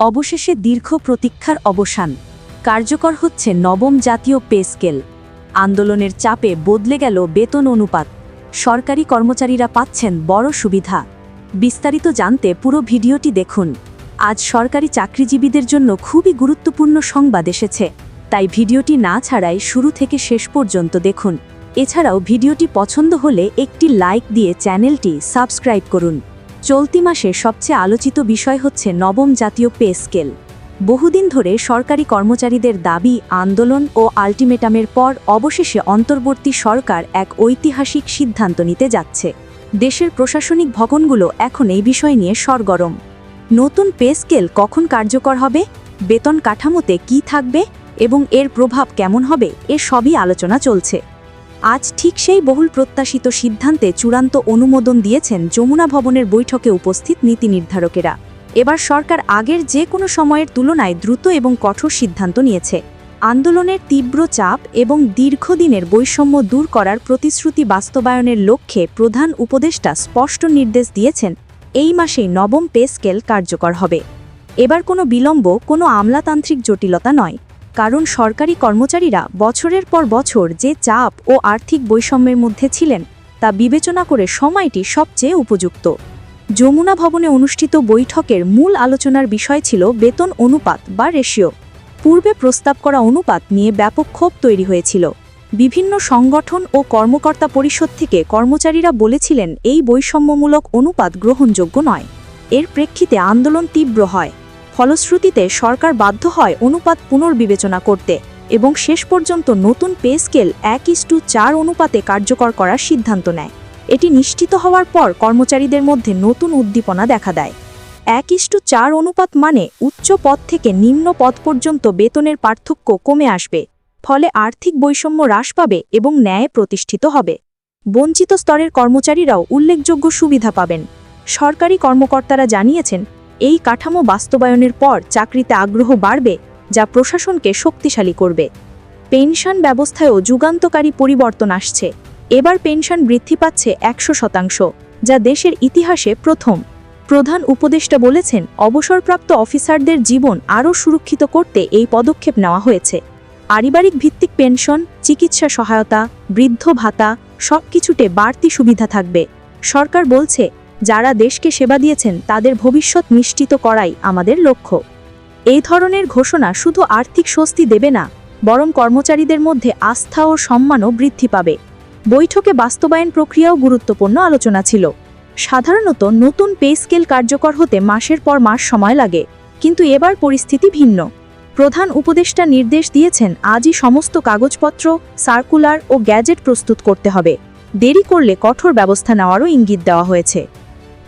অবশেষে দীর্ঘ প্রতীক্ষার অবসান। কার্যকর হচ্ছে নবম জাতীয় পে স্কেল। আন্দোলনের চাপে বদলে গেল বেতন অনুপাত। সরকারি কর্মচারীরা পাচ্ছেন বড় সুবিধা। বিস্তারিত জানতে পুরো ভিডিওটি দেখুন। আজ সরকারি চাকরিজীবীদের জন্য খুবই গুরুত্বপূর্ণ সংবাদ এসেছে। তাই ভিডিওটি না ছাড়াই শুরু থেকে শেষ পর্যন্ত দেখুন। এছাড়াও ভিডিওটি পছন্দ হলে একটি লাইক দিয়ে চ্যানেলটি সাবস্ক্রাইব করুন। চলতি মাসে সবচেয়ে আলোচিত বিষয় হচ্ছে নবম জাতীয় পে স্কেল। বহুদিন ধরে সরকারি কর্মচারীদের দাবি, আন্দোলন ও আল্টিমেটামের পর অবশেষে অন্তর্বর্তী সরকার এক ঐতিহাসিক সিদ্ধান্ত নিতে যাচ্ছে। দেশের প্রশাসনিক ভবনগুলো এখন এই বিষয় নিয়ে সরগরম। নতুন পে স্কেল কখন কার্যকর হবে? বেতন কাঠামোতে কি থাকবে? এবং এর প্রভাব কেমন হবে? এ সবই আলোচনা চলছে। আজ ঠিক সেই বহুল প্রত্যাশিত সিদ্ধান্তে চূড়ান্ত অনুমোদন দিয়েছেন যমুনা ভবনের বৈঠকে উপস্থিত নীতি নির্ধারকেরা। এবার সরকার আগের যে কোনো সময়ের তুলনায় দ্রুত এবং কঠোর সিদ্ধান্ত নিয়েছে। আন্দোলনের তীব্র চাপ এবং দীর্ঘদিনের বৈষম্য দূর করার প্রতিশ্রুতি বাস্তবায়নের লক্ষ্যে প্রধান উপদেষ্টা স্পষ্ট নির্দেশ দিয়েছেন, এই মাসেই নবম পে স্কেল কার্যকর হবে। এবার কোনো বিলম্ব, কোনো আমলাতান্ত্রিক জটিলতা নয়। কারণ সরকারি কর্মচারীরা বছরের পর বছর যে চাপ ও আর্থিক বৈষম্যের মধ্যে ছিলেন, তা বিবেচনা করে সময়টি সবচেয়ে উপযুক্ত। যমুনা ভবনে অনুষ্ঠিত বৈঠকের মূল আলোচনার বিষয় ছিল বেতন অনুপাত বা রেশিও। পূর্বে প্রস্তাব করা অনুপাত নিয়ে ব্যাপক ক্ষোভ তৈরি হয়েছিল। বিভিন্ন সংগঠন ও কর্মকর্তা পরিষদ থেকে কর্মচারীরা বলেছিলেন, এই বৈষম্যমূলক অনুপাত গ্রহণযোগ্য নয়। এর প্রেক্ষিতে আন্দোলন তীব্র হয়। ফলশ্রুতিতে সরকার বাধ্য হয় অনুপাত পুনর্বিবেচনা করতে এবং শেষ পর্যন্ত নতুন পে স্কেল এক ইস্টু চার অনুপাতে কার্যকর করার সিদ্ধান্ত নেয়। এটি নিশ্চিত হওয়ার পর কর্মচারীদের মধ্যে নতুন উদ্দীপনা দেখা দেয়। এক ইস্টু চার অনুপাত মানে উচ্চ পদ থেকে নিম্ন পদ পর্যন্ত বেতনের পার্থক্য কমে আসবে, ফলে আর্থিক বৈষম্য হ্রাস পাবে এবং ন্যায় প্রতিষ্ঠিত হবে। বঞ্চিত স্তরের কর্মচারীরাও উল্লেখযোগ্য সুবিধা পাবেন। সরকারি কর্মকর্তারা জানিয়েছেন এই কাঠামো বাস্তবায়নের পর চাকরিতে আগ্রহ বাড়বে, যা প্রশাসনকে শক্তিশালী করবে। পেনশন ব্যবস্থায়ও যুগান্তকারী পরিবর্তন আসছে। এবার পেনশন বৃদ্ধি পাচ্ছে একশো শতাংশ, যা দেশের ইতিহাসে প্রথম। প্রধান উপদেষ্টা বলেছেন, অবসরপ্রাপ্ত অফিসারদের জীবন আরও সুরক্ষিত করতে এই পদক্ষেপ নেওয়া হয়েছে। পারিবারিক ভিত্তিক পেনশন, চিকিৎসা সহায়তা, বৃদ্ধ ভাতা, সবকিছুতে বাড়তি সুবিধা থাকবে। সরকার বলছে যারা দেশকে সেবা দিয়েছেন, তাদের ভবিষ্যৎ নিশ্চিত করাই আমাদের লক্ষ্য। এই ধরনের ঘোষণা শুধু আর্থিক স্বস্তি দেবে না, বরং কর্মচারীদের মধ্যে আস্থা ও সম্মানও বৃদ্ধি পাবে। বৈঠকে বাস্তবায়ন প্রক্রিয়াও গুরুত্বপূর্ণ আলোচনা ছিল। সাধারণত নতুন পে স্কেল কার্যকর হতে মাসের পর মাস সময় লাগে, কিন্তু এবার পরিস্থিতি ভিন্ন। প্রধান উপদেষ্টা নির্দেশ দিয়েছেন, আজই সমস্ত কাগজপত্র, সার্কুলার ও গ্যাজেট প্রস্তুত করতে হবে। দেরি করলে কঠোর ব্যবস্থা নেওয়ারও ইঙ্গিত দেওয়া হয়েছে।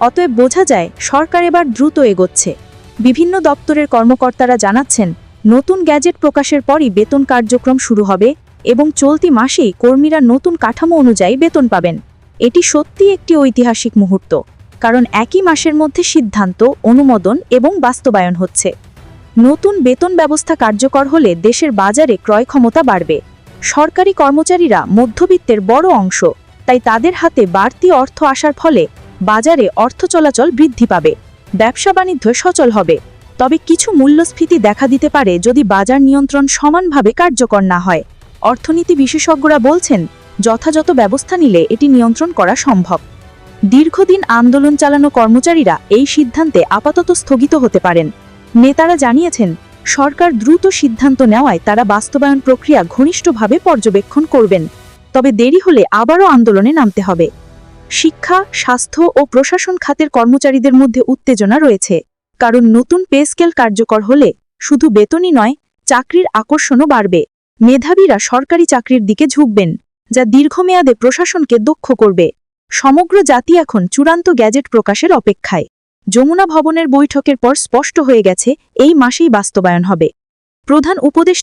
অতএব বোঝা যায়, সরকার এবার দ্রুত এগোচ্ছে। বিভিন্ন দপ্তরের কর্মকর্তারা জানাচ্ছেন, নতুন গ্যাজেট প্রকাশের পরই বেতন কার্যক্রম শুরু হবে এবং চলতি মাসেই কর্মীরা নতুন কাঠামো অনুযায়ী বেতন পাবেন। এটি সত্যি একটি ঐতিহাসিক মুহূর্ত, কারণ একই মাসের মধ্যে সিদ্ধান্ত, অনুমোদন এবং বাস্তবায়ন হচ্ছে। নতুন বেতন ব্যবস্থা কার্যকর হলে দেশের বাজারে ক্রয় ক্ষমতা বাড়বে। সরকারি কর্মচারীরা মধ্যবিত্তের বড় অংশ, তাই তাদের হাতে বাড়তি অর্থ আসার ফলে বাজারে অর্থ চলাচল বৃদ্ধি পাবে। ব্যবসা বাণিজ্য সচল হবে। তবে কিছু মূল্যস্ফীতি দেখা দিতে পারে যদি বাজার নিয়ন্ত্রণ সমানভাবে কার্যকর না হয়। অর্থনীতি বিশেষজ্ঞরা বলছেন, যথাযথ ব্যবস্থা নিলে এটি নিয়ন্ত্রণ করা সম্ভব। দীর্ঘদিন আন্দোলন চালানো কর্মচারীরা এই সিদ্ধান্তে আপাতত স্থগিত হতে পারেন। নেতারা জানিয়েছেন, সরকার দ্রুত সিদ্ধান্ত নেওয়ায় তারা বাস্তবায়ন প্রক্রিয়া ঘনিষ্ঠভাবে পর্যবেক্ষণ করবেন। তবে দেরি হলে আবারও আন্দোলনে নামতে হবে। শিক্ষা, স্বাস্থ্য ও প্রশাসন খাতের কর্মচারীদের মধ্যে উত্তেজনা রয়েছে। কারণ নতুন পে স্কেল কার্যকর হলে শুধু বেতনই নয়, চাকরির আকর্ষণও বাড়বে। মেধাবীরা সরকারি চাকরির দিকে ঝুঁকবেন, যা দীর্ঘমেয়াদে প্রশাসনকে দক্ষ করবে। সমগ্র জাতি এখন চূড়ান্ত গ্যাজেট প্রকাশের অপেক্ষায়। যমুনা ভবনের বৈঠকের পর স্পষ্ট হয়ে গেছে, এই মাসেই বাস্তবায়ন হবে। প্রধান উপদেশ